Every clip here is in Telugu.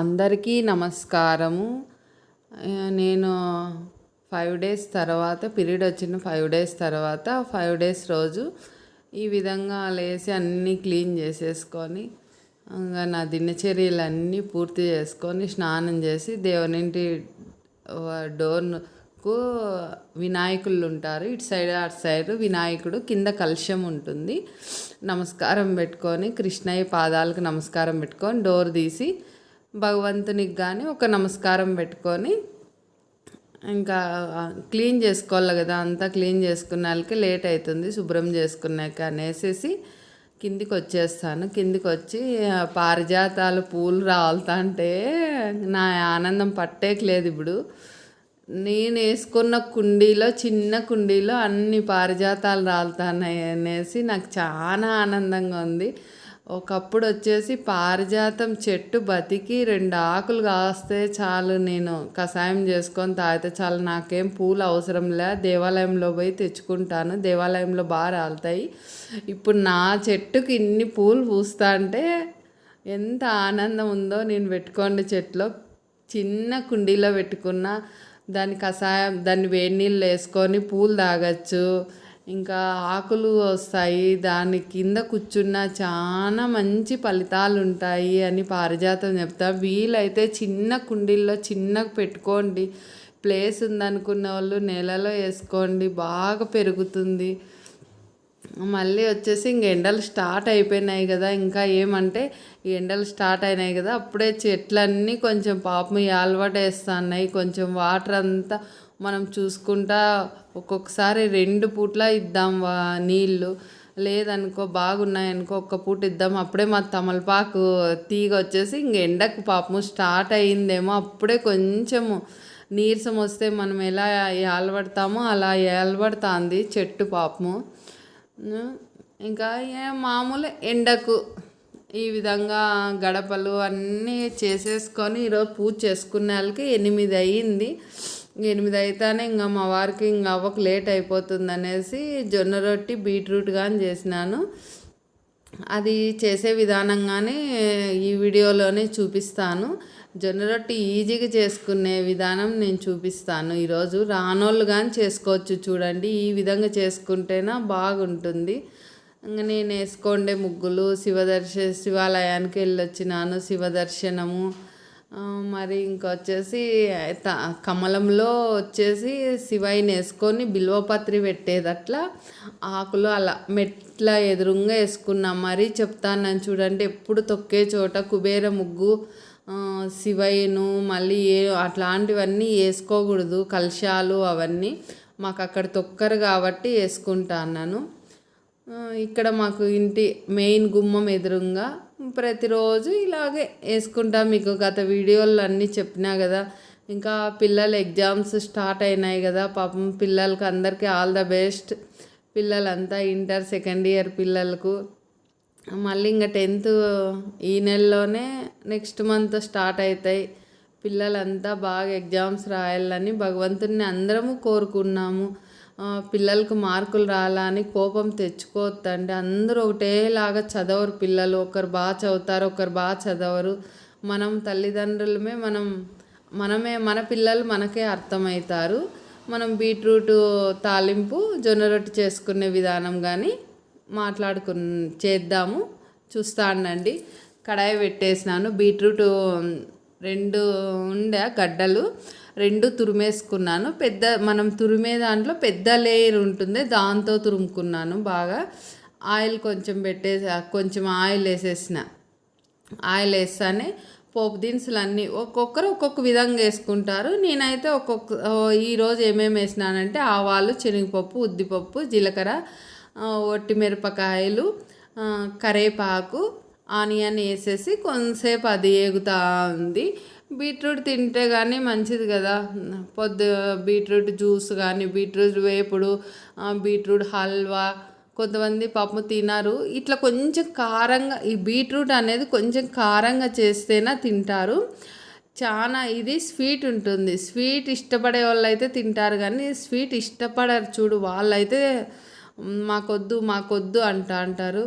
అందరికీ నమస్కారము. నేను ఫైవ్ డేస్ తర్వాత పీరియడ్ వచ్చిన ఫైవ్ డేస్ తర్వాత ఫైవ్ డేస్ రోజు ఈ విధంగా లేచి అన్నీ క్లీన్ చేసేసుకొని ఇంకా నా దినచర్యలన్నీ పూర్తి చేసుకొని స్నానం చేసి దేవునింటి డోర్కు వినాయకులు ఉంటారు. ఇటు సైడ్ అటు సైడ్ వినాయకుడు కింద కలుష్యం ఉంటుంది. నమస్కారం పెట్టుకొని కృష్ణయ్య పాదాలకు నమస్కారం పెట్టుకొని డోర్ తీసి భగవంతునికి కానీ ఒక నమస్కారం పెట్టుకొని ఇంకా క్లీన్ చేసుకోవాలి కదా అంతా క్లీన్ చేసుకున్న లేట్ అవుతుంది శుభ్రం చేసుకున్నాక అనేసి కిందికి వచ్చేస్తాను కిందికి వచ్చి పారిజాతాలు పూలు రాలుతా అంటే నా ఆనందం పట్టేయట్లేదు ఇప్పుడు. నేను వేసుకున్న కుండీలో చిన్న కుండీలో అన్ని పారిజాతాలు రాలుతున్నాయి అనేసి నాకు చాలా ఆనందంగా ఉంది. ఒకప్పుడు వచ్చేసి పారిజాతం చెట్టు బతికి రెండు ఆకులు కాస్తే చాలు నేను కషాయం చేసుకొని తాగితే చాలు నాకేం పూలు అవసరం లే. దేవాలయంలో పోయి తెచ్చుకుంటాను. దేవాలయంలో బాగా రాలుతాయి. ఇప్పుడు నా చెట్టుకి ఇన్ని పూలు పూస్తా అంటే ఎంత ఆనందం ఉందో నేను పెట్టుకోండి చెట్లో. చిన్న కుండీలో పెట్టుకున్న దాని కషాయం దాన్ని వేడి నీళ్ళు వేసుకొని పూలు తాగచ్చు. ఇంకా ఆకులు వస్తాయి దాని కింద కూర్చున్న చాలా మంచి ఫలితాలు ఉంటాయి అని పారిజాతం చెప్తా. వీలైతే చిన్న కుండీల్లో చిన్నగా పెట్టుకోండి. ప్లేస్ ఉందనుకున్న వాళ్ళు నెలలో వేసుకోండి బాగా పెరుగుతుంది. మళ్ళీ వచ్చేసి ఇంక ఎండలు స్టార్ట్ అయిపోయినాయి కదా ఇంకా ఏమంటే ఎండలు స్టార్ట్ అయినాయి కదా అప్పుడే చెట్లన్నీ కొంచెం పాపం అలవాటు వేస్తున్నాయి కొంచెం వాటర్ అంతా మనం చూసుకుంటా ఒక్కొక్కసారి రెండు పూట్ల ఇద్దాం వా నీళ్ళు. లేదనుకో బాగున్నాయనుకో ఒక్క పూట ఇద్దాం. అప్పుడే మా తమలపాకు తీగ వచ్చేసి ఇంక ఎండకు పాపము స్టార్ట్ అయిందేమో అప్పుడే కొంచెము నీరసం వస్తే మనం ఎలా ఏలబడతామో అలా ఏలబడుతుంది చెట్టు పాపము. ఇంకా మామూలు ఎండకు ఈ విధంగా గడపలు అన్నీ చేసేసుకొని ఈరోజు పూజ చేసుకునే వాళ్ళకి ఎనిమిది అయ్యింది. ఎనిమిది అయితేనే ఇంకా మా వారికి ఇంకా అవ్వకు లేట్ అయిపోతుంది అనేసి జొన్న రొట్టి బీట్రూట్ కానీ చేసినాను. అది చేసే విధానంగానే ఈ వీడియోలోనే చూపిస్తాను. జొన్న రొట్టి ఈజీగా చేసుకునే విధానం నేను చూపిస్తాను. ఈరోజు రానోళ్ళు కానీ చేసుకోవచ్చు చూడండి. ఈ విధంగా చేసుకుంటేనా బాగుంటుంది. ఇంకా నేను వేసుకోండే ముగ్గులు శివదర్శ శివాలయానికి వెళ్ళొచ్చినాను శివదర్శనము. మరి ఇంకొచ్చేసి కమలంలో వచ్చేసి శివయ్యని వేసుకొని బిల్వపత్రి పెట్టేదట్లా ఆకులు అలా మెట్ల ఎదురుగా వేసుకున్నాం. మరి చెప్తాను చూడండి ఎప్పుడు తొక్కే చోట కుబేర ముగ్గు శివయ్యను మళ్ళీ ఏ అట్లాంటివన్నీ వేసుకోకూడదు కలశాలు అవన్నీ. మాకు అక్కడ తొక్కరు కాబట్టి వేసుకుంటా అన్నాను. ఇక్కడ మాకు ఇంటి మెయిన్ గుమ్మం ఎదురుగా ప్రతిరోజు ఇలాగే వేసుకుంటా. మీకు గత వీడియోలు అన్నీ చెప్పినా కదా ఇంకా పిల్లలు ఎగ్జామ్స్ స్టార్ట్ అయినాయి కదా. పాపం పిల్లలకి అందరికీ ఆల్ ద బెస్ట్. పిల్లలంతా ఇంటర్ సెకండ్ ఇయర్ పిల్లలకు. మళ్ళీ ఇంకా టెన్త్ ఈ నెలలోనే నెక్స్ట్ మంత్ స్టార్ట్ అవుతాయి. పిల్లలంతా బాగా ఎగ్జామ్స్ రాయాలని భగవంతుడిని అందరము కోరుకున్నాము. పిల్లలకు మార్కులు రాలని కోపం తెచ్చుకోవద్దండి. అందరూ ఒకటేలాగా చదవరు పిల్లలు. ఒకరు బాగా చదువుతారు ఒకరు బాగా చదవరు. మనం తల్లిదండ్రులమే మనం మనమే మన పిల్లలు మనకే అర్థమవుతారు. మనం బీట్రూట్ తాలింపు జొన్న రొట్టె చేసుకునే విధానం కానీ మాట్లాడుకు చేద్దాము. చూస్తానండి కడాయి పెట్టేసినాను. బీట్రూట్ రెండు ఉండే గడ్డలు. రెండు తురిమేసుకున్నాను. పెద్ద మనం తురిమే దాంట్లో పెద్ద లేయర్ ఉంటుంది. దాంతో తురుముకున్నాను బాగా. ఆయిల్ కొంచెం పెట్టేసి కొంచెం ఆయిల్ వేసేసిన. ఆయిల్ వేస్తానే పోపు దినుసులు అన్నీ ఒక్కొక్కరు ఒక్కొక్క విధంగా వేసుకుంటారు. నేనైతే ఒక్కొక్క ఈరోజు ఏమేమి వేసినానంటే ఆవాలు శనగపప్పు ఉద్దిపప్పు జీలకర్ర ఒట్టి మిరపకాయలు కరేపాకు ఆనియన్ వేసేసి కొంతసేపు అది ఏగుతూ ఉంది. బీట్రూట్ తింటే కానీ మంచిది కదా. పొద్దు బీట్రూట్ జ్యూస్ కానీ బీట్రూట్ వేపుడు బీట్రూట్ హల్వా కొంతమంది పాపం తినరు. ఇట్లా కొంచెం కారంగా ఈ బీట్రూట్ అనేది కొంచెం కారంగా చేస్తేనే తింటారు. చాలా ఇది స్వీట్ ఉంటుంది. స్వీట్ ఇష్టపడే వాళ్ళు అయితే తింటారు కానీ స్వీట్ ఇష్టపడరు చూడు. వాళ్ళైతే మాకొద్దు మాకొద్దు అంట అంటారు.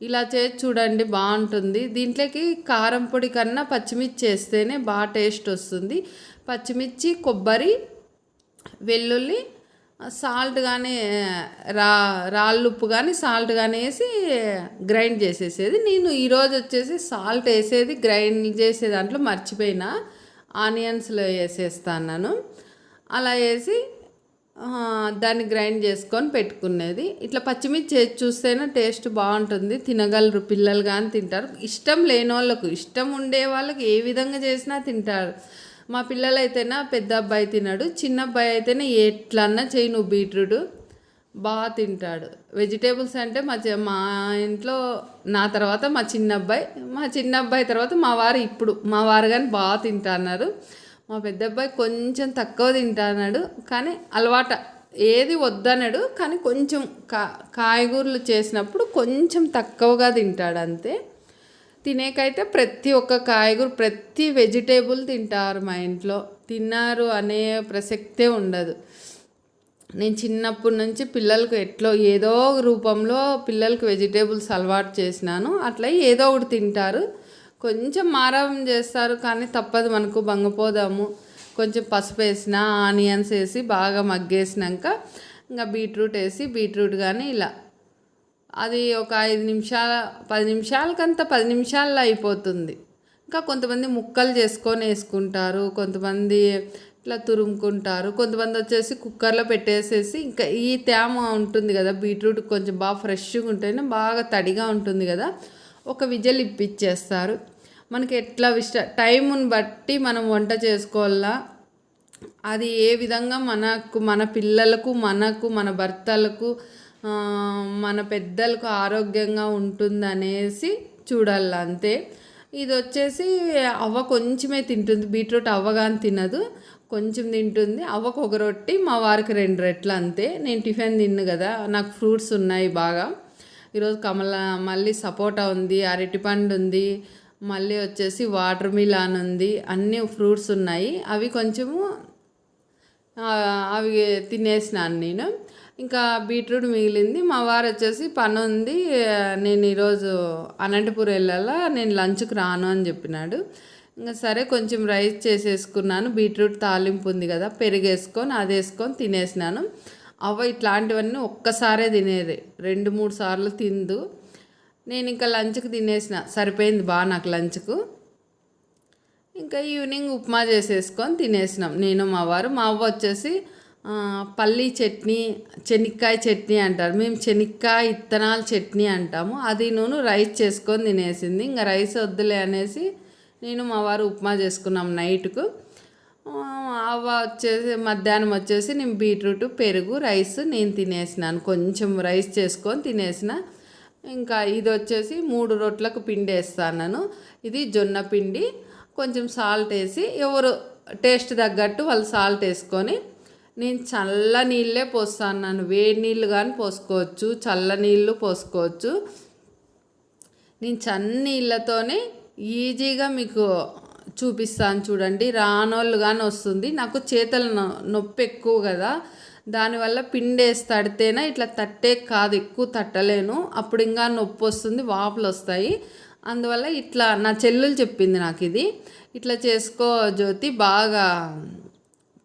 ఇలా చేసి చూడండి బాగుంటుంది. దీంట్లోకి కారం పొడి కన్నా పచ్చిమిర్చి వేస్తేనే బాగా టేస్ట్ వస్తుంది. పచ్చిమిర్చి కొబ్బరి వెల్లుల్లి సాల్ట్ కానీ రా రాళ్ళుప్పు కానీ సాల్ట్ కానీ వేసి గ్రైండ్ చేసేసేది. నేను ఈరోజు వచ్చేసి సాల్ట్ వేసేది గ్రైండ్ చేసే దాంట్లో మర్చిపోయిన. ఆనియన్స్లో వేసేస్తాను అలా వేసి దాన్ని గ్రైండ్ చేసుకొని పెట్టుకునేది. ఇట్లా పచ్చిమిర్చి చూస్తేనే టేస్ట్ బాగుంటుంది. తినగలరు పిల్లలు కానీ తింటారు. ఇష్టం లేని వాళ్ళకు ఇష్టం ఉండే వాళ్ళకి ఏ విధంగా చేసినా తింటారు. మా పిల్లలు అయితేనా పెద్ద అబ్బాయి తినడు. చిన్న అబ్బాయి అయితేనే ఎట్లన్నా చేయి నువ్వు బీట్రూట్. బాగా తింటాడు. వెజిటేబుల్స్ అంటే మా మా ఇంట్లో నా తర్వాత మా చిన్న అబ్బాయి మా చిన్న అబ్బాయి తర్వాత మా వారు ఇప్పుడు మా వారు కానీ బాగా తింటున్నారు మా పెద్ద అబ్బాయి కొంచెం తక్కువ తింటాడు కానీ అలవాట. ఏది వద్దనడు కానీ కొంచెం కా కాయగూరలు చేసినప్పుడు కొంచెం తక్కువగా తింటాడు అంతే. తినేకైతే ప్రతి ఒక్క కాయగూర ప్రతి వెజిటేబుల్ తింటారు మా ఇంట్లో. తిన్నారు అనే ప్రసక్తే ఉండదు. నేను చిన్నప్పటి నుంచి పిల్లలకు ఎట్లో ఏదో రూపంలో పిల్లలకు వెజిటేబుల్స్ అలవాటు చేసినాను. అట్లా ఏదో ఒకటి తింటారు. కొంచెం మారం చేస్తారు కానీ తప్పదు మనకు బంగపోదాము. కొంచెం పసుపు వేసిన ఆనియన్స్ వేసి బాగా మగ్గేసినాక ఇంకా బీట్రూట్ వేసి బీట్రూట్ కానీ ఇలా. అది ఒక ఐదు నిమిషాల పది నిమిషాలకంతా పది నిమిషాల్లో అయిపోతుంది. ఇంకా కొంతమంది ముక్కలు చేసుకొని వేసుకుంటారు కొంతమంది ఇట్లా తురుముకుంటారు కొంతమంది వచ్చేసి కుక్కర్లో పెట్టేసేసి ఇంకా ఈ తేమ ఉంటుంది కదా బీట్రూట్ కొంచెం బాగా ఫ్రెష్గా ఉంటేనే బాగా తడిగా ఉంటుంది కదా. ఒక విజల్ ఇప్పించేస్తారు మనకి ఎట్లా ఇష్ట టైముని బట్టి మనం వంట చేసుకోవాలా? అది ఏ విధంగా మనకు మన పిల్లలకు మనకు మన భర్తలకు మన పెద్దలకు ఆరోగ్యంగా ఉంటుందనేసి చూడాలి అంతే. ఇది వచ్చేసి అవ్వ కొంచెమే తింటుంది. బీట్రూట్ అవ్వగాని తినదు. కొంచెం తింటుంది. అవ్వకు ఒక రొట్టి మా వారికి రెండు రెట్లు అంతే. నేను టిఫిన్ తిన్ను కదా నాకు ఫ్రూట్స్ ఉన్నాయి బాగా. ఈరోజు కమల మళ్ళీ సపోటా ఉంది అరటిపండు ఉంది మళ్ళీ వచ్చేసి వాటర్ మిలాన్ ఉంది అన్ని ఫ్రూట్స్ ఉన్నాయి. అవి కొంచెము అవి తినేసినాను నేను. ఇంకా బీట్రూట్ మిగిలింది. మా వారు వచ్చేసి పని ఉంది. నేను ఈరోజు అనంతపూర్ వెళ్ళాలా నేను లంచ్కి రాను అని చెప్పినాడు. ఇంకా సరే కొంచెం రైస్ చేసేసుకున్నాను. బీట్రూట్ తాలింపు ఉంది కదా పెరిగేసుకొని అది వేసుకొని తినేసినాను. అవ్వ ఇట్లాంటివన్నీ ఒక్కసారే తినేది. రెండు మూడు సార్లు తిందు. నేను ఇంకా లంచ్కి తినేసిన. సరిపోయింది బాగా నాకు లంచ్కు. ఇంకా ఈవినింగ్ ఉప్మా చేసేసుకొని తినేసినాం. నేను మా వారు మా అవ్వ వచ్చేసి పల్లీ చట్నీ చెనిక్కాయ చట్నీ అంటారు. మేము చెనిక్కాయ ఇత్తనాల చట్నీ అంటాము. అది నూనె రైస్ చేసుకొని తినేసింది. ఇంకా రైస్ వద్దులే అనేసి నేను మా వారు ఉప్మా చేసుకున్నాం నైట్కు. అవ్వ వచ్చేసి మధ్యాహ్నం వచ్చేసి నేను బీట్రూట్ పెరుగు రైస్ నేను తినేసినాను. కొంచెం రైస్ చేసుకొని తినేసిన. ఇంకా ఇది వచ్చేసి మూడు రొట్లకు పిండి వేస్తాను ఇది జొన్న పిండి. కొంచెం సాల్ట్ వేసి ఎవరు టేస్ట్ తగ్గట్టు వాళ్ళు సాల్ట్ వేసుకొని నేను చల్ల నీళ్ళే పోస్తాను వేడి నీళ్ళు కానీ పోసుకోవచ్చు చల్ల నీళ్ళు పోసుకోవచ్చు. నేను చన్నీళ్ళతోనే ఈజీగా మీకు చూపిస్తాను చూడండి. రానోళ్ళు కానీ వస్తుంది. నాకు చేతుల నొ- నొప్పి ఎక్కువ కదా. దానివల్ల పిండేసి తడితేనే ఇట్లా తట్టే కాదు ఎక్కువ తట్టలేను. అప్పుడు ఇంకా నొప్పి వస్తుంది వాపులు వస్తాయి. అందువల్ల ఇట్లా నా చెల్లెలు చెప్పింది నాకు ఇది. ఇట్లా చేసుకో జ్యోతి బాగా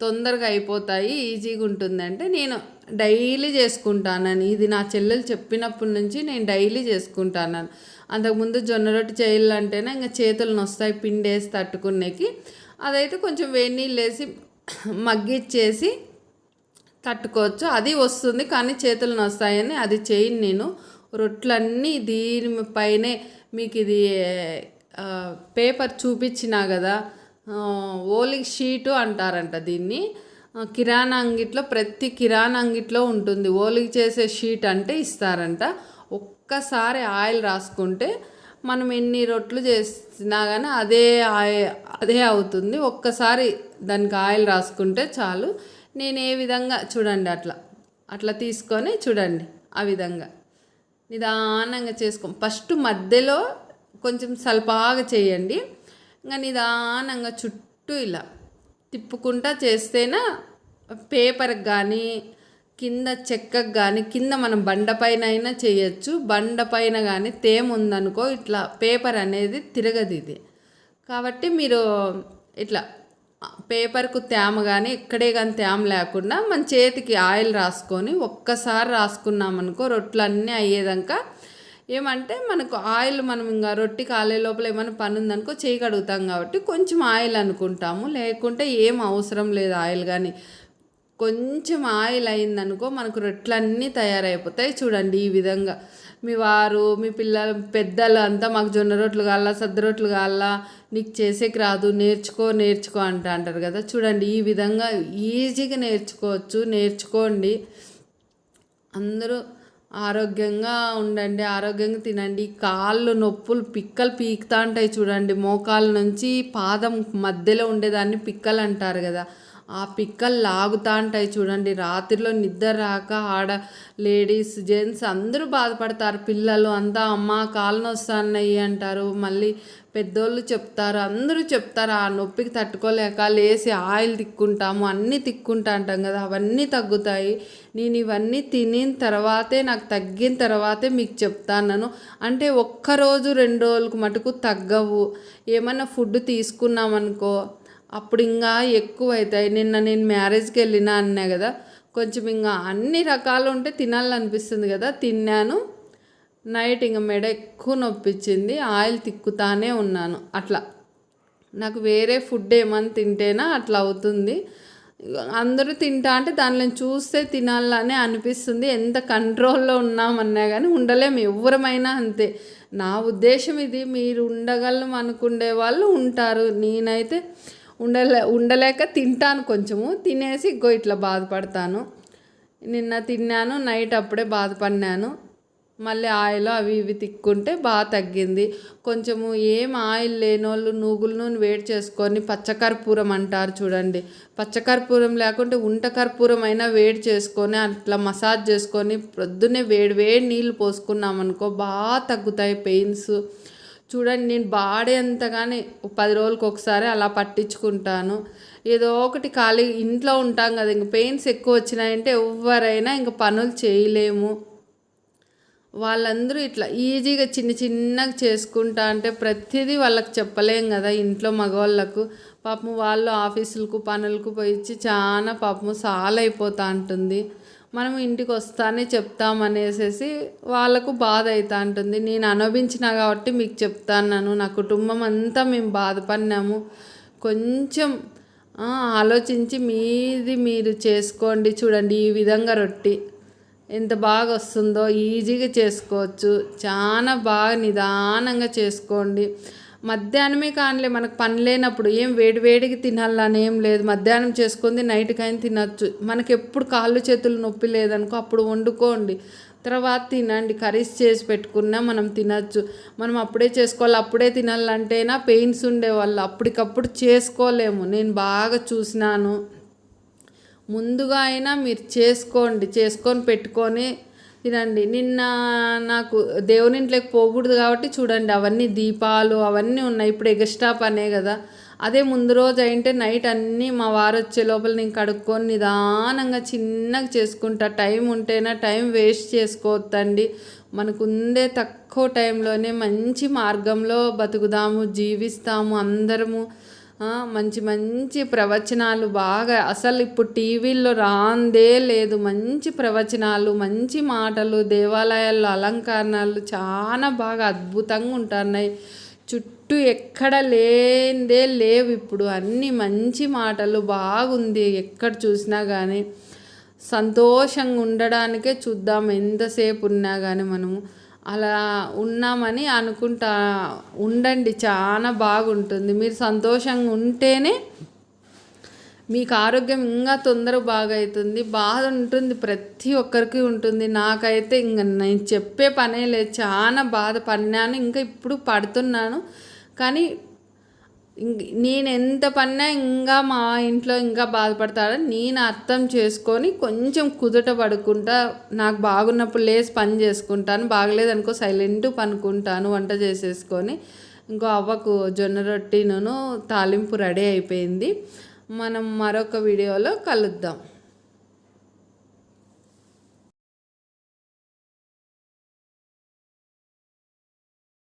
తొందరగా అయిపోతాయి ఈజీగా ఉంటుంది అంటే నేను డైలీ చేసుకుంటానని. ఇది నా చెల్లెలు చెప్పినప్పటి నుంచి నేను డైలీ చేసుకుంటాను అంతకుముందు జొన్న రొట్టె చేయాలంటేనే ఇంకా చేతులు నొస్తాయి పిండి వేసి తట్టుకునేకి. అదైతే కొంచెం వేడి నీళ్ళు వేసి మగ్గిచ్చేసి తట్టుకోవచ్చు. అది వస్తుంది కానీ చేతులు నొస్తాయని అది చేయను నేను. రొట్లన్నీ దీనిపైనే మీకు ఇది పేపర్ చూపించినా కదా ఓలి షీటు అంటారంట దీన్ని. కిరాణా అంగిట్లో ప్రతి కిరాణా అంగిట్లో ఉంటుంది. ఓలికి చేసే షీట్ అంటే ఇస్తారంట. ఒక్కసారి ఆయిల్ రాసుకుంటే మనం ఎన్ని రొట్లు చేసినా కానీ అదే ఆయి అదే అవుతుంది. ఒక్కసారి దానికి ఆయిల్ రాసుకుంటే చాలు. నేను ఏ విధంగా చూడండి అట్లా అట్లా తీసుకొని చూడండి ఆ విధంగా. నిదానంగా చేసుకో ఫస్ట్ మధ్యలో కొంచెం సల్పాగా చేయండి. ఇంకా నిదానంగా చుట్టూ ఇలా తిప్పుకుంటా చేస్తేనే పేపర్కి కానీ కింద చెక్కకు కానీ కింద మనం బండపైన అయినా చేయొచ్చు. బండపైన కానీ తేమ ఉందనుకో ఇట్లా పేపర్ అనేది తిరగదు ఇది. కాబట్టి మీరు ఇట్లా పేపర్కు తేమ కానీ ఇక్కడే కానీ తేమ లేకుండా మన చేతికి ఆయిల్ రాసుకొని ఒక్కసారి రాసుకున్నామనుకో రొట్లు అన్నీ అయ్యేదాకా ఏమంటే మనకు ఆయిల్ మనం ఇంకా రొట్టి కాలే లోపల ఏమైనా పని ఉందనుకో చేయకడుగుతాం కాబట్టి కొంచెం ఆయిల్ అనుకుంటాము. లేకుంటే ఏం అవసరం లేదు ఆయిల్ కానీ. కొంచెం ఆయిల్ అయిందనుకో మనకు రొట్లన్నీ తయారైపోతాయి. చూడండి ఈ విధంగా. మీ వారు మీ పిల్లలు పెద్దలు అంతా మాకు జొన్న రొట్లు కావాలా సద్ద రొట్లు కావాలా నీకు చేసేకి రాదు నేర్చుకో నేర్చుకో అంట అంటారు కదా. చూడండి ఈ విధంగా ఈజీగా నేర్చుకోవచ్చు నేర్చుకోండి. అందరూ ఆరోగ్యంగా ఉండండి ఆరోగ్యంగా తినండి. కాళ్ళు నొప్పులు పిక్కలు పీకుతా ఉంటాయి చూడండి. మోకాళ్ళ నుంచి పాదం మధ్యలో ఉండేదాన్ని పిక్కలు అంటారు కదా. ఆ పిక్కలు లాగుతా ఉంటాయి చూడండి. రాత్రిలో నిద్ర రాక ఆడ లేడీస్ జెంట్స్ అందరూ బాధపడతారు. పిల్లలు అంతా అమ్మ కాళ్ళు నొస్తున్నాయి అంటారు. మళ్ళీ పెద్దోళ్ళు చెప్తారు అందరూ చెప్తారు ఆ నొప్పికి తట్టుకోలేక లేసి ఆయిల్ తిక్కుంటాము అన్నీ తిక్కుంటా అంటాం కదా అవన్నీ తగ్గుతాయి. నేను ఇవన్నీ తినిన తర్వాతే నాకు తగ్గిన తర్వాతే మీకు చెప్తాను అంటే ఒక్కరోజు రెండు రోజులకు మటుకు తగ్గవు. ఏమన్నా ఫుడ్ తీసుకున్నామనుకో అప్పుడు ఇంకా ఎక్కువ అవుతాయి నిన్న నేను మ్యారేజ్కి వెళ్ళినా అన్నా కదా కొంచెం ఇంకా అన్ని రకాలు ఉంటే తినాలనిపిస్తుంది కదా తిన్నాను. నైట్ ఇంక మెడ ఎక్కువ నొప్పించింది ఆయిల్ తిక్కుతానే ఉన్నాను. అట్లా. నాకు వేరే ఫుడ్ ఏమని తింటేనా అట్లా అవుతుంది. అందరూ తింటా అంటే దానిలో చూస్తే తినాలనే అనిపిస్తుంది. ఎంత కంట్రోల్లో ఉన్నామన్నా కానీ ఉండలేము. ఎవరమైనా అంతే. నా ఉద్దేశం ఇది. మీరు ఉండగలం అనుకునే వాళ్ళు ఉంటారు. నేనైతే ఉండలే ఉండలేక తింటాను కొంచెము. తినేసి ఇగో ఇట్లా బాధపడతాను. నిన్న తిన్నాను నైట్ అప్పుడే బాధపడినాను. మళ్ళీ ఆయిల్ అవి ఇవి తిక్కుంటే బాగా తగ్గింది. కొంచెము ఏం ఆయిల్ లేని వాళ్ళు నూగుల నూనె వేడి చేసుకొని పచ్చకర్పూరం అంటారు చూడండి. పచ్చకర్పూరం లేకుంటే ఉంట కర్పూరం అయినా వేడి చేసుకొని అట్లా మసాజ్ చేసుకొని పొద్దున్నే వేడి వేడి నీళ్ళు పోసుకున్నామనుకో బాగా తగ్గుతాయి పెయిన్స్. చూడండి నేను బాడేంతగానే పది రోజులకి ఒకసారి అలా పట్టించుకుంటాను. ఏదో ఒకటి ఖాళీ ఇంట్లో ఉంటాం కదా ఇంక పెయిన్స్ ఎక్కువ వచ్చినాయంటే ఎవరైనా ఇంక పనులు చేయలేము. వాళ్ళందరూ ఇట్లా ఈజీగా చిన్న చిన్నగా చేసుకుంటా అంటే ప్రతిదీ వాళ్ళకి చెప్పలేం కదా ఇంట్లో మగవాళ్ళకు. పాపం వాళ్ళు ఆఫీసులకు పనులకు పోయిచ్చి చాలా పాపం సాల్ అయిపోతూ ఉంటుంది మనం ఇంటికి వస్తానే చెప్తామనేసేసి వాళ్ళకు బాధ అవుతూ ఉంటుంది నేను అనుభవించిన కాబట్టి మీకు చెప్తాను నా కుటుంబం అంతా మేము బాధపడినాము. కొంచెం ఆలోచించి మీది మీరు చేసుకోండి. చూడండి ఈ విధంగా రొట్టి. ఎంత బాగా వస్తుందో ఈజీగా చేసుకోవచ్చు. చాలా బాగా నిదానంగా చేసుకోండి. మధ్యాహ్నమే కానిలే మనకు పని లేనప్పుడు ఏం వేడి వేడికి తినాలని ఏం లేదు. మధ్యాహ్నం చేసుకుంది నైట్కైనా తినచ్చు. మనకి ఎప్పుడు కాళ్ళు చేతులు నొప్పి లేదనుకో అప్పుడు వండుకోండి. తర్వాత తినండి. కర్రీస్ చేసి పెట్టుకున్నా మనం తినచ్చు. మనం అప్పుడే చేసుకోవాలి అప్పుడే తినాలంటేనా పెయిన్స్ ఉండేవాళ్ళు. అప్పటికప్పుడు చేసుకోలేము. నేను బాగా చూసినాను. ముందుగా అయినా మీరు చేసుకోండి చేసుకొని పెట్టుకొని తినండి. నిన్న నాకు దేవుని ఇంట్లోకి పోకూడదు కాబట్టి చూడండి అవన్నీ దీపాలు అవన్నీ ఉన్నాయి. ఇప్పుడు ఎగస్ట్రా పనే కదా. అదే ముందు రోజు అయింటే నైట్ అన్నీ మా వారు వచ్చే లోపల నేను కడుక్కొని నిదానంగా చిన్నగా చేసుకుంటా. టైం ఉంటేనా టైం వేస్ట్ చేసుకోవద్దండి. మనకు తక్కువ టైంలోనే మంచి మార్గంలో బతుకుదాము జీవిస్తాము అందరము. మంచి మంచి ప్రవచనాలు బాగా అసలు ఇప్పుడు టీవీల్లో రాందే లేదు. మంచి ప్రవచనాలు మంచి మాటలు దేవాలయాల్లో అలంకరణలు చాలా బాగా అద్భుతంగా ఉంటున్నాయి. చుట్టూ ఎక్కడ లేందే లేవు ఇప్పుడు. అన్ని మంచి మాటలు బాగుంది. ఎక్కడ చూసినా కానీ సంతోషంగా ఉండడానికే చూద్దాం. ఎంతసేపు ఉన్నా కానీ మనము. అలా ఉన్నామని అనుకుంటా ఉండండి. చాలా బాగుంటుంది. మీరు సంతోషంగా ఉంటేనే మీకు ఆరోగ్యం ఇంకా తొందర బాగా అవుతుంది బాధ ఉంటుంది. ప్రతి ఒక్కరికి ఉంటుంది. నాకైతే ఇంకా నేను చెప్పే పనే లేదు. చాలా బాధ పడినాను ఇంకా ఇప్పుడు పడుతున్నాను. కానీ నేను ఎంత పన్నా ఇంకా మా ఇంట్లో ఇంకా బాధపడతాడని నేను అర్థం చేసుకొని కొంచెం కుదుట పడుకుంటా నాకు బాగున్నప్పుడు లేసి పని చేసుకుంటాను బాగలేదనుకో సైలెంట్ పనుకుంటాను వంట చేసేసుకొని ఇంకో అవ్వకు జొన్న రొట్టిను తాలింపు రెడీ అయిపోయింది. మనం మరొక వీడియోలో కలుద్దాం.